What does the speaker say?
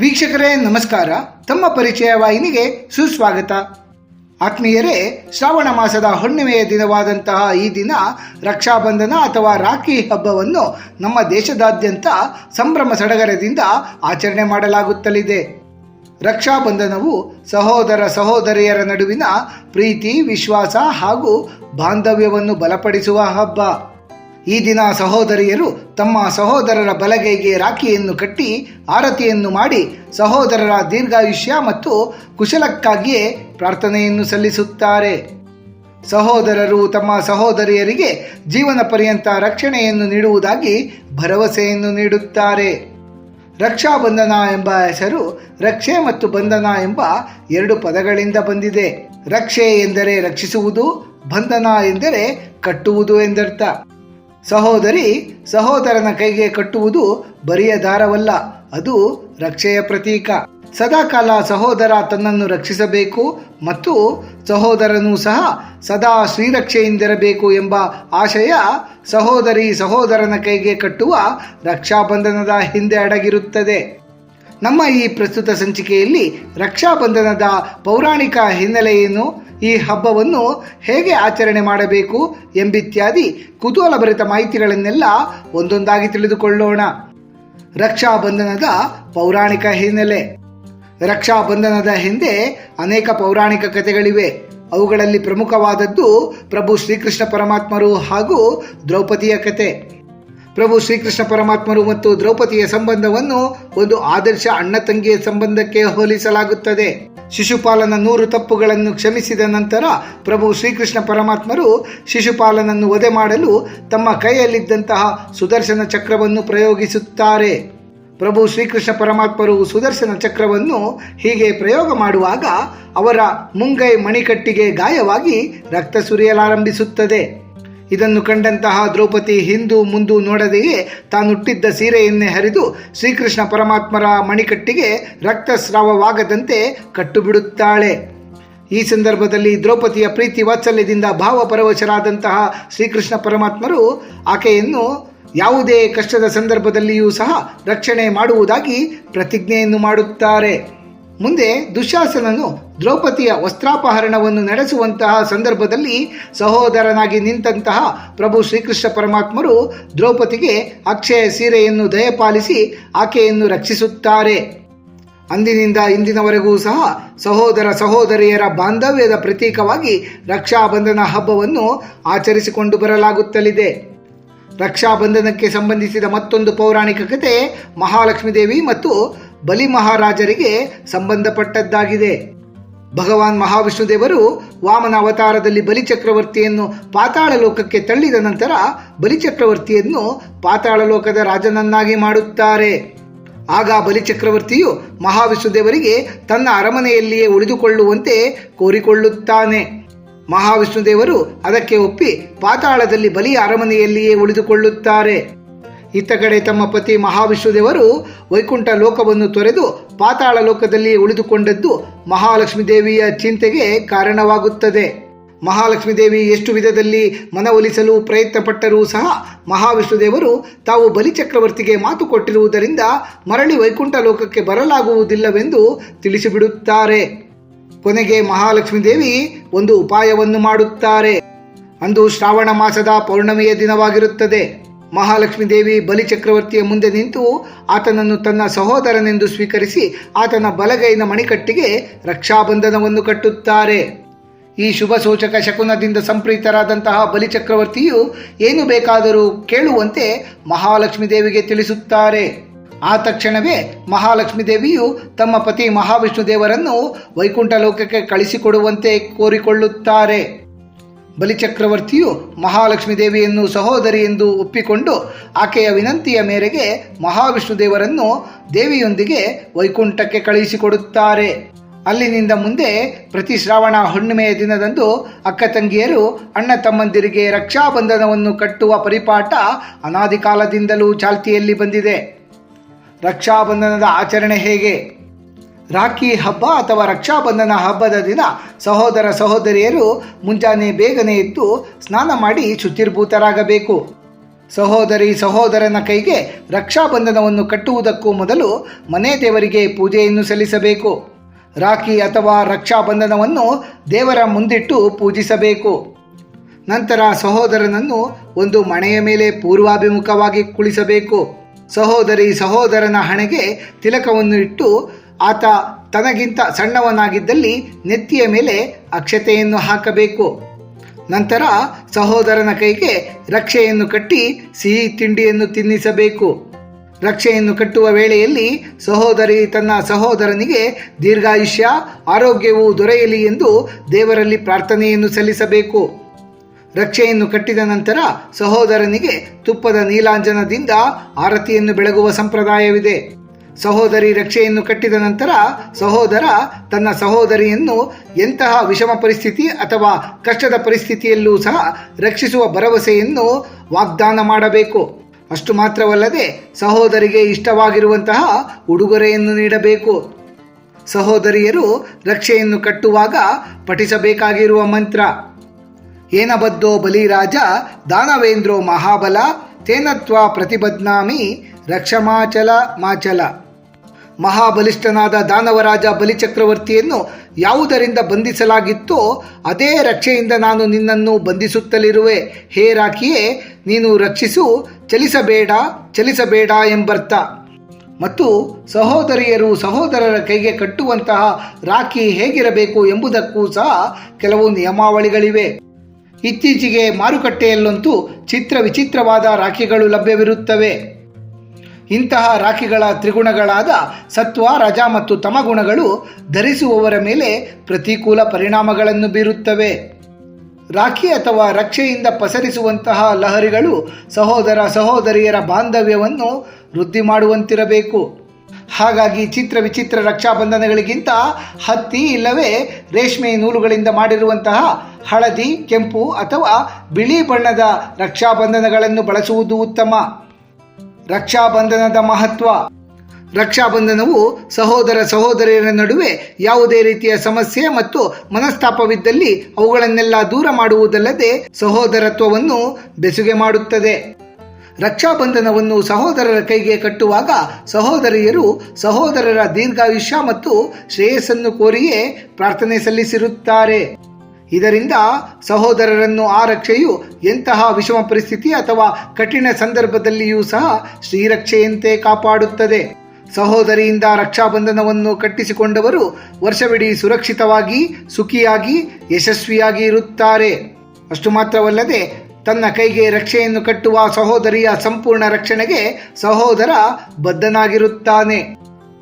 ವೀಕ್ಷಕರೇ, ನಮಸ್ಕಾರ. ತಮ್ಮ ಪರಿಚಯ ವಾಹಿನಿಗೆ ಸುಸ್ವಾಗತ. ಆತ್ಮೀಯರೇ, ಶ್ರಾವಣ ಮಾಸದ ಹುಣ್ಣಿಮೆಯ ದಿನವಾದಂತಹ ಈ ದಿನ ರಕ್ಷಾಬಂಧನ ಅಥವಾ ರಾಖಿ ಹಬ್ಬವನ್ನು ನಮ್ಮ ದೇಶದಾದ್ಯಂತ ಸಂಭ್ರಮ ಸಡಗರದಿಂದ ಆಚರಣೆ ಮಾಡಲಾಗುತ್ತಲಿದೆ. ರಕ್ಷಾಬಂಧನವು ಸಹೋದರ ಸಹೋದರಿಯರ ನಡುವಿನ ಪ್ರೀತಿ, ವಿಶ್ವಾಸ ಹಾಗೂ ಬಾಂಧವ್ಯವನ್ನು ಬಲಪಡಿಸುವ ಹಬ್ಬ. ಈ ದಿನ ಸಹೋದರಿಯರು ತಮ್ಮ ಸಹೋದರರ ಬಲಗೈಗೆ ರಾಖಿಯನ್ನು ಕಟ್ಟಿ ಆರತಿಯನ್ನು ಮಾಡಿ ಸಹೋದರರ ದೀರ್ಘಾಯುಷ್ಯ ಮತ್ತು ಕುಶಲಕ್ಕಾಗಿಯೇ ಪ್ರಾರ್ಥನೆಯನ್ನು ಸಲ್ಲಿಸುತ್ತಾರೆ. ಸಹೋದರರು ತಮ್ಮ ಸಹೋದರಿಯರಿಗೆ ಜೀವನ ಪರ್ಯಂತ ರಕ್ಷಣೆಯನ್ನು ನೀಡುವುದಾಗಿ ಭರವಸೆಯನ್ನು ನೀಡುತ್ತಾರೆ. ರಕ್ಷಾಬಂಧನ ಎಂಬ ಹೆಸರು ರಕ್ಷೆ ಮತ್ತು ಬಂಧನ ಎಂಬ ಎರಡು ಪದಗಳಿಂದ ಬಂದಿದೆ. ರಕ್ಷೆ ಎಂದರೆ ರಕ್ಷಿಸುವುದು, ಬಂಧನ ಎಂದರೆ ಕಟ್ಟುವುದು ಎಂದರ್ಥ. ಸಹೋದರಿ, ಸಹೋದರನ ಕೈಗೆ ಕಟ್ಟುವುದು ಬರಿಯ ದಾರವಲ್ಲ, ಅದು ರಕ್ಷೆಯ ಪ್ರತೀಕ. ಸದಾಕಾಲ ಸಹೋದರ ತನ್ನನ್ನು ರಕ್ಷಿಸಬೇಕು ಮತ್ತು ಸಹೋದರನು ಸಹ ಸದಾ ಶ್ರೀರಕ್ಷೆಯಿಂದಿರಬೇಕು ಎಂಬ ಆಶಯ ಸಹೋದರಿ ಸಹೋದರನ ಕೈಗೆ ಕಟ್ಟುವ ರಕ್ಷಾಬಂಧನದ ಹಿಂದೆ ಅಡಗಿರುತ್ತದೆ. ನಮ್ಮ ಈ ಪ್ರಸ್ತುತ ಸಂಚಿಕೆಯಲ್ಲಿ ರಕ್ಷಾಬಂಧನದ ಪೌರಾಣಿಕ ಹಿನ್ನೆಲೆಯನ್ನು ಈ ಹಬ್ಬವನ್ನು ಹೇಗೆ ಆಚರಣೆ ಮಾಡಬೇಕು ಎಂಬಿತ್ಯಾದಿ ಕುತೂಹಲಭರಿತ ಮಾಹಿತಿಗಳನ್ನೆಲ್ಲ ಒಂದೊಂದಾಗಿ ತಿಳಿದುಕೊಳ್ಳೋಣ. ರಕ್ಷಾಬಂಧನದ ಪೌರಾಣಿಕ ಹಿನ್ನೆಲೆ. ರಕ್ಷಾಬಂಧನದ ಹಿಂದೆ ಅನೇಕ ಪೌರಾಣಿಕ ಕಥೆಗಳಿವೆ. ಅವುಗಳಲ್ಲಿ ಪ್ರಮುಖವಾದದ್ದು ಪ್ರಭು ಶ್ರೀಕೃಷ್ಣ ಪರಮಾತ್ಮರು ಹಾಗೂ ದ್ರೌಪದಿಯ ಕತೆ ಪ್ರಭು ಶ್ರೀಕೃಷ್ಣ ಪರಮಾತ್ಮರು ಮತ್ತು ದ್ರೌಪದಿಯ ಸಂಬಂಧವನ್ನು ಒಂದು ಆದರ್ಶ ಅಣ್ಣ ತಂಗಿಯ ಸಂಬಂಧಕ್ಕೆ ಹೋಲಿಸಲಾಗುತ್ತದೆ. ಶಿಶುಪಾಲನ ನೂರು ತಪ್ಪುಗಳನ್ನು ಕ್ಷಮಿಸಿದ ನಂತರ ಪ್ರಭು ಶ್ರೀಕೃಷ್ಣ ಪರಮಾತ್ಮರು ಶಿಶುಪಾಲನನ್ನು ವಧೆ ಮಾಡಲು ತಮ್ಮ ಕೈಯಲ್ಲಿದ್ದಂತಹ ಸುದರ್ಶನ ಚಕ್ರವನ್ನು ಪ್ರಯೋಗಿಸುತ್ತಾರೆ. ಪ್ರಭು ಶ್ರೀಕೃಷ್ಣ ಪರಮಾತ್ಮರು ಸುದರ್ಶನ ಚಕ್ರವನ್ನು ಹೀಗೆ ಪ್ರಯೋಗ ಮಾಡುವಾಗ ಅವರ ಮುಂಗೈ ಮಣಿಕಟ್ಟಿಗೆ ಗಾಯವಾಗಿ ರಕ್ತ ಸುರಿಯಲಾರಂಭಿಸುತ್ತದೆ. ಇದನ್ನು ಕಂಡಂತಹ ದ್ರೌಪದಿ ಹಿಂದು ಮುಂದು ನೋಡದೆಯೇ ತಾನುಟ್ಟಿದ್ದ ಸೀರೆಯನ್ನೇ ಹರಿದು ಶ್ರೀಕೃಷ್ಣ ಪರಮಾತ್ಮರ ಮಣಿಕಟ್ಟಿಗೆ ರಕ್ತಸ್ರಾವವಾಗದಂತೆ ಕಟ್ಟುಬಿಡುತ್ತಾಳೆ. ಈ ಸಂದರ್ಭದಲ್ಲಿ ದ್ರೌಪದಿಯ ಪ್ರೀತಿ ವಾತ್ಸಲ್ಯದಿಂದ ಭಾವಪರವಶರಾದಂತಹ ಶ್ರೀಕೃಷ್ಣ ಪರಮಾತ್ಮರು ಆಕೆಯನ್ನು ಯಾವುದೇ ಕಷ್ಟದ ಸಂದರ್ಭದಲ್ಲಿಯೂ ಸಹ ರಕ್ಷಣೆ ಮಾಡುವುದಾಗಿ ಪ್ರತಿಜ್ಞೆಯನ್ನು ಮಾಡುತ್ತಾರೆ. ಮುಂದೆ ದುಶಾಸನನು ದ್ರೌಪದಿಯ ವಸ್ತ್ರಾಪಹರಣವನ್ನು ನಡೆಸುವಂತಹ ಸಂದರ್ಭದಲ್ಲಿ ಸಹೋದರನಾಗಿ ನಿಂತಹ ಪ್ರಭು ಶ್ರೀಕೃಷ್ಣ ಪರಮಾತ್ಮರು ದ್ರೌಪದಿಗೆ ಅಕ್ಷಯ ಸೀರೆಯನ್ನು ದಯಪಾಲಿಸಿ ಆಕೆಯನ್ನು ರಕ್ಷಿಸುತ್ತಾರೆ. ಅಂದಿನಿಂದ ಇಂದಿನವರೆಗೂ ಸಹ ಸಹೋದರ ಸಹೋದರಿಯರ ಬಾಂಧವ್ಯದ ಪ್ರತೀಕವಾಗಿ ರಕ್ಷಾಬಂಧನ ಹಬ್ಬವನ್ನು ಆಚರಿಸಿಕೊಂಡು ಬರಲಾಗುತ್ತಲಿದೆ. ರಕ್ಷಾಬಂಧನಕ್ಕೆ ಸಂಬಂಧಿಸಿದ ಮತ್ತೊಂದು ಪೌರಾಣಿಕ ಕತೆ ಮಹಾಲಕ್ಷ್ಮೀದೇವಿ ಮತ್ತು ಬಲಿ ಮಹಾರಾಜರಿಗೆ ಸಂಬಂಧಪಟ್ಟದ್ದಾಗಿದೆ. ಭಗವಾನ್ ಮಹಾವಿಷ್ಣು ದೇವರು ವಾಮನ ಅವತಾರದಲ್ಲಿ ಬಲಿಚಕ್ರವರ್ತಿಯನ್ನು ಪಾತಾಳ ಲೋಕಕ್ಕೆ ತಳ್ಳಿದ ನಂತರ ಬಲಿಚಕ್ರವರ್ತಿಯನ್ನು ಪಾತಾಳ ಲೋಕದ ರಾಜನನ್ನಾಗಿ ಮಾಡುತ್ತಾರೆ. ಆಗ ಬಲಿಚಕ್ರವರ್ತಿಯು ಮಹಾವಿಷ್ಣು ದೇವರಿಗೆ ತನ್ನ ಅರಮನೆಯಲ್ಲಿಯೇ ಉಳಿದುಕೊಳ್ಳುವಂತೆ ಕೋರಿಕೊಳ್ಳುತ್ತಾನೆ. ಮಹಾವಿಷ್ಣು ದೇವರು ಅದಕ್ಕೆ ಒಪ್ಪಿ ಪಾತಾಳದಲ್ಲಿ ಬಲಿಯ ಅರಮನೆಯಲ್ಲಿಯೇ ಉಳಿದುಕೊಳ್ಳುತ್ತಾರೆ. ಇತ್ತ ಕಡೆ ತಮ್ಮ ಪತಿ ಮಹಾವಿಷ್ಣುದೇವರು ವೈಕುಂಠ ಲೋಕವನ್ನು ತೊರೆದು ಪಾತಾಳ ಲೋಕದಲ್ಲಿ ಉಳಿದುಕೊಂಡದ್ದು ಮಹಾಲಕ್ಷ್ಮೀ ದೇವಿಯ ಚಿಂತೆಗೆ ಕಾರಣವಾಗುತ್ತದೆ. ಮಹಾಲಕ್ಷ್ಮೀ ದೇವಿ ಎಷ್ಟು ವಿಧದಲ್ಲಿ ಮನವೊಲಿಸಲು ಪ್ರಯತ್ನಪಟ್ಟರೂ ಸಹ ಮಹಾವಿಷ್ಣುದೇವರು ತಾವು ಬಲಿಚಕ್ರವರ್ತಿಗೆ ಮಾತು ಕೊಟ್ಟಿರುವುದರಿಂದ ಮರಳಿ ವೈಕುಂಠ ಲೋಕಕ್ಕೆ ಬರಲಾಗುವುದಿಲ್ಲವೆಂದು ತಿಳಿಸಿಬಿಡುತ್ತಾರೆ. ಕೊನೆಗೆ ಮಹಾಲಕ್ಷ್ಮೀ ದೇವಿ ಒಂದು ಉಪಾಯವನ್ನು ಮಾಡುತ್ತಾರೆ. ಅಂದು ಶ್ರಾವಣ ಮಾಸದ ಪೌರ್ಣಮಿಯ ದಿನವಾಗಿರುತ್ತದೆ. ಮಹಾಲಕ್ಷ್ಮೀ ದೇವಿ ಬಲಿಚಕ್ರವರ್ತಿಯ ಮುಂದೆ ನಿಂತು ಆತನನ್ನು ತನ್ನ ಸಹೋದರನೆಂದು ಸ್ವೀಕರಿಸಿ ಆತನ ಬಲಗೈನ ಮಣಿಕಟ್ಟಿಗೆ ರಕ್ಷಾಬಂಧನವನ್ನು ಕಟ್ಟುತ್ತಾರೆ. ಈ ಶುಭ ಸೂಚಕ ಶಕುನದಿಂದ ಸಂಪ್ರೀತರಾದಂತಹ ಬಲಿಚಕ್ರವರ್ತಿಯು ಏನು ಬೇಕಾದರೂ ಕೇಳುವಂತೆ ಮಹಾಲಕ್ಷ್ಮೀ ದೇವಿಗೆ ತಿಳಿಸುತ್ತಾರೆ. ಆ ತಕ್ಷಣವೇ ಮಹಾಲಕ್ಷ್ಮೀ ದೇವಿಯು ತಮ್ಮ ಪತಿ ಮಹಾವಿಷ್ಣು ದೇವರನ್ನು ವೈಕುಂಠ ಲೋಕಕ್ಕೆ ಕಳಿಸಿಕೊಡುವಂತೆ ಕೋರಿಕೊಳ್ಳುತ್ತಾರೆ. ಬಲಿಚಕ್ರವರ್ತಿಯು ಮಹಾಲಕ್ಷ್ಮೀ ದೇವಿಯನ್ನು ಸಹೋದರಿ ಎಂದು ಒಪ್ಪಿಕೊಂಡು ಆಕೆಯ ವಿನಂತಿಯ ಮೇರೆಗೆ ಮಹಾವಿಷ್ಣು ದೇವರನ್ನು ದೇವಿಯೊಂದಿಗೆ ವೈಕುಂಠಕ್ಕೆ ಕಳುಹಿಸಿಕೊಡುತ್ತಾರೆ. ಅಲ್ಲಿನಿಂದ ಮುಂದೆ ಪ್ರತಿ ಶ್ರಾವಣ ಹುಣ್ಣಿಮೆಯ ದಿನದಂದು ಅಕ್ಕ ತಂಗಿಯರು, ಅಣ್ಣ ತಮ್ಮಂದಿರಿಗೆ ರಕ್ಷಾಬಂಧನವನ್ನು ಕಟ್ಟುವ ಪರಿಪಾಠ ಅನಾದಿಕಾಲದಿಂದಲೂ ಚಾಲ್ತಿಯಲ್ಲಿ ಬಂದಿದೆ. ರಕ್ಷಾಬಂಧನದ ಆಚರಣೆ ಹೇಗೆ? ರಾಖಿ ಹಬ್ಬ ಅಥವಾ ರಕ್ಷಾಬಂಧನ ಹಬ್ಬದ ದಿನ ಸಹೋದರ ಸಹೋದರಿಯರು ಮುಂಜಾನೆ ಬೇಗನೆ ಎದ್ದು ಸ್ನಾನ ಮಾಡಿ ಶುಚಿರ್ಭೂತರಾಗಬೇಕು. ಸಹೋದರಿ ಸಹೋದರನ ಕೈಗೆ ರಕ್ಷಾಬಂಧನವನ್ನು ಕಟ್ಟುವುದಕ್ಕೂ ಮೊದಲು ಮನೆ ದೇವರಿಗೆ ಪೂಜೆಯನ್ನು ಸಲ್ಲಿಸಬೇಕು. ರಾಖಿ ಅಥವಾ ರಕ್ಷಾಬಂಧನವನ್ನು ದೇವರ ಮುಂದಿಟ್ಟು ಪೂಜಿಸಬೇಕು. ನಂತರ ಸಹೋದರನನ್ನು ಒಂದು ಮಣೆಯ ಮೇಲೆ ಪೂರ್ವಾಭಿಮುಖವಾಗಿ ಕುಳಿಸಬೇಕು. ಸಹೋದರಿ ಸಹೋದರನ ಹಣೆಗೆ ತಿಲಕವನ್ನು ಇಟ್ಟು ಆತ ತನಗಿಂತ ಸಣ್ಣವನಾಗಿದ್ದಲ್ಲಿ ನೆತ್ತಿಯ ಮೇಲೆ ಅಕ್ಷತೆಯನ್ನು ಹಾಕಬೇಕು. ನಂತರ ಸಹೋದರನ ಕೈಗೆ ರಕ್ಷೆಯನ್ನು ಕಟ್ಟಿ ಸಿಹಿ ತಿಂಡಿಯನ್ನು ತಿನ್ನಿಸಬೇಕು. ರಕ್ಷೆಯನ್ನು ಕಟ್ಟುವ ವೇಳೆಯಲ್ಲಿ ಸಹೋದರಿ ತನ್ನ ಸಹೋದರನಿಗೆ, ದೀರ್ಘಾಯುಷ್ಯ, ಆರೋಗ್ಯವು ದೊರೆಯಲಿ ಎಂದು ದೇವರಲ್ಲಿ ಪ್ರಾರ್ಥನೆಯನ್ನು ಸಲ್ಲಿಸಬೇಕು. ರಕ್ಷೆಯನ್ನು ಕಟ್ಟಿದ ನಂತರ ಸಹೋದರನಿಗೆ ತುಪ್ಪದ ನೀಲಾಂಜನದಿಂದ ಆರತಿಯನ್ನು ಬೆಳಗುವ ಸಂಪ್ರದಾಯವಿದೆ. ಸಹೋದರಿ ರಕ್ಷೆಯನ್ನು ಕಟ್ಟಿದ ನಂತರ ಸಹೋದರ ತನ್ನ ಸಹೋದರಿಯನ್ನು ಎಂತಹ ವಿಷಮ ಪರಿಸ್ಥಿತಿ ಅಥವಾ ಕಷ್ಟದ ಪರಿಸ್ಥಿತಿಯಲ್ಲೂ ಸಹ ರಕ್ಷಿಸುವ ಭರವಸೆಯನ್ನು ವಾಗ್ದಾನ ಮಾಡಬೇಕು. ಅಷ್ಟು ಮಾತ್ರವಲ್ಲದೆ ಸಹೋದರಿಗೆ ಇಷ್ಟವಾಗಿರುವಂತಹ ಉಡುಗೊರೆಯನ್ನು ನೀಡಬೇಕು. ಸಹೋದರಿಯರು ರಕ್ಷೆಯನ್ನು ಕಟ್ಟುವಾಗ ಪಠಿಸಬೇಕಾಗಿರುವ ಮಂತ್ರ ಏನಬದ್ದೋ ಬಲಿರಾಜ ದಾನವೇಂದ್ರೋ ಮಹಾಬಲ ತೇನತ್ವ ಪ್ರತಿಬದ್ನಾಮಿ ರಕ್ಷಮಾಚಲ ಮಾಚಲ. ಮಹಾಬಲಿಷ್ಠನಾದ ದಾನವರಾಜ ಬಲಿಚಕ್ರವರ್ತಿಯನ್ನು ಯಾವುದರಿಂದ ಬಂಧಿಸಲಾಗಿತ್ತೋ ಅದೇ ರಕ್ಷೆಯಿಂದ ನಾನು ನಿನ್ನನ್ನು ಬಂಧಿಸುತ್ತಲಿರುವೆ. ಹೇ ರಾಖಿಯೇ, ನೀನು ರಕ್ಷಿಸು, ಚಲಿಸಬೇಡ ಚಲಿಸಬೇಡ ಎಂಬರ್ಥ. ಮತ್ತು ಸಹೋದರಿಯರು ಸಹೋದರರ ಕೈಗೆ ಕಟ್ಟುವಂತಹ ರಾಖಿ ಹೇಗಿರಬೇಕು ಎಂಬುದಕ್ಕೂ ಸಹ ಕೆಲವು ನಿಯಮಾವಳಿಗಳಿವೆ. ಇತ್ತೀಚೆಗೆ ಮಾರುಕಟ್ಟೆಯಲ್ಲಂತೂ ಚಿತ್ರ ವಿಚಿತ್ರವಾದ ರಾಖಿಗಳು ಲಭ್ಯವಿರುತ್ತವೆ. ಇಂತಹ ರಾಖಿಗಳ ತ್ರಿಗುಣಗಳಾದ ಸತ್ವ, ರಜ ಮತ್ತು ತಮಗುಣಗಳು ಧರಿಸುವವರ ಮೇಲೆ ಪ್ರತಿಕೂಲ ಪರಿಣಾಮಗಳನ್ನು ಬೀರುತ್ತವೆ. ರಾಖಿ ಅಥವಾ ರಕ್ಷೆಯಿಂದ ಪಸರಿಸುವಂತಹ ಲಹರಿಗಳು ಸಹೋದರ ಸಹೋದರಿಯರ ಬಾಂಧವ್ಯವನ್ನು ವೃದ್ಧಿ ಮಾಡುವಂತಿರಬೇಕು. ಹಾಗಾಗಿ ಚಿತ್ರ ವಿಚಿತ್ರ ರಕ್ಷಾಬಂಧನಗಳಿಗಿಂತ ಹತ್ತಿ ಇಲ್ಲವೇ ರೇಷ್ಮೆ ನೂಲುಗಳಿಂದ ಮಾಡಿರುವಂತಹ ಹಳದಿ, ಕೆಂಪು ಅಥವಾ ಬಿಳಿ ಬಣ್ಣದ ರಕ್ಷಾಬಂಧನಗಳನ್ನು ಬಳಸುವುದು ಉತ್ತಮ. ರಕ್ಷಾಬಂಧನದ ಮಹತ್ವ. ರಕ್ಷಾಬಂಧನವು ಸಹೋದರ ಸಹೋದರಿಯರ ನಡುವೆ ಯಾವುದೇ ರೀತಿಯ ಸಮಸ್ಯೆ ಮತ್ತು ಮನಸ್ತಾಪವಿದ್ದಲ್ಲಿ ಅವುಗಳನ್ನೆಲ್ಲ ದೂರ ಮಾಡುವುದಲ್ಲದೆ ಸಹೋದರತ್ವವನ್ನು ಬೆಸುಗೆ ಮಾಡುತ್ತದೆ. ರಕ್ಷಾಬಂಧನವನ್ನು ಸಹೋದರರ ಕೈಗೆ ಕಟ್ಟುವಾಗ ಸಹೋದರಿಯರು ಸಹೋದರರ ದೀರ್ಘಾಯುಷ್ಯ ಮತ್ತು ಶ್ರೇಯಸ್ಸನ್ನು ಕೋರಿಯೇ ಪ್ರಾರ್ಥನೆ ಸಲ್ಲಿಸಿರುತ್ತಾರೆ. ಇದರಿಂದ ಸಹೋದರರನ್ನು ಆ ರಕ್ಷೆಯು ಎಂತಹ ವಿಷಮ ಪರಿಸ್ಥಿತಿ ಅಥವಾ ಕಠಿಣ ಸಂದರ್ಭದಲ್ಲಿಯೂ ಸಹ ಶ್ರೀರಕ್ಷೆಯಂತೆ ಕಾಪಾಡುತ್ತದೆ. ಸಹೋದರಿಯಿಂದ ರಕ್ಷಾಬಂಧನವನ್ನು ಕಟ್ಟಿಸಿಕೊಂಡವರು ವರ್ಷವಿಡೀ ಸುರಕ್ಷಿತವಾಗಿ, ಸುಖಿಯಾಗಿ, ಯಶಸ್ವಿಯಾಗಿ ಇರುತ್ತಾರೆ. ಅಷ್ಟು ಮಾತ್ರವಲ್ಲದೆ ತನ್ನ ಕೈಗೆ ರಕ್ಷೆಯನ್ನು ಕಟ್ಟುವ ಸಹೋದರಿಯ ಸಂಪೂರ್ಣ ರಕ್ಷಣೆಗೆ ಸಹೋದರ ಬದ್ಧನಾಗಿರುತ್ತಾನೆ.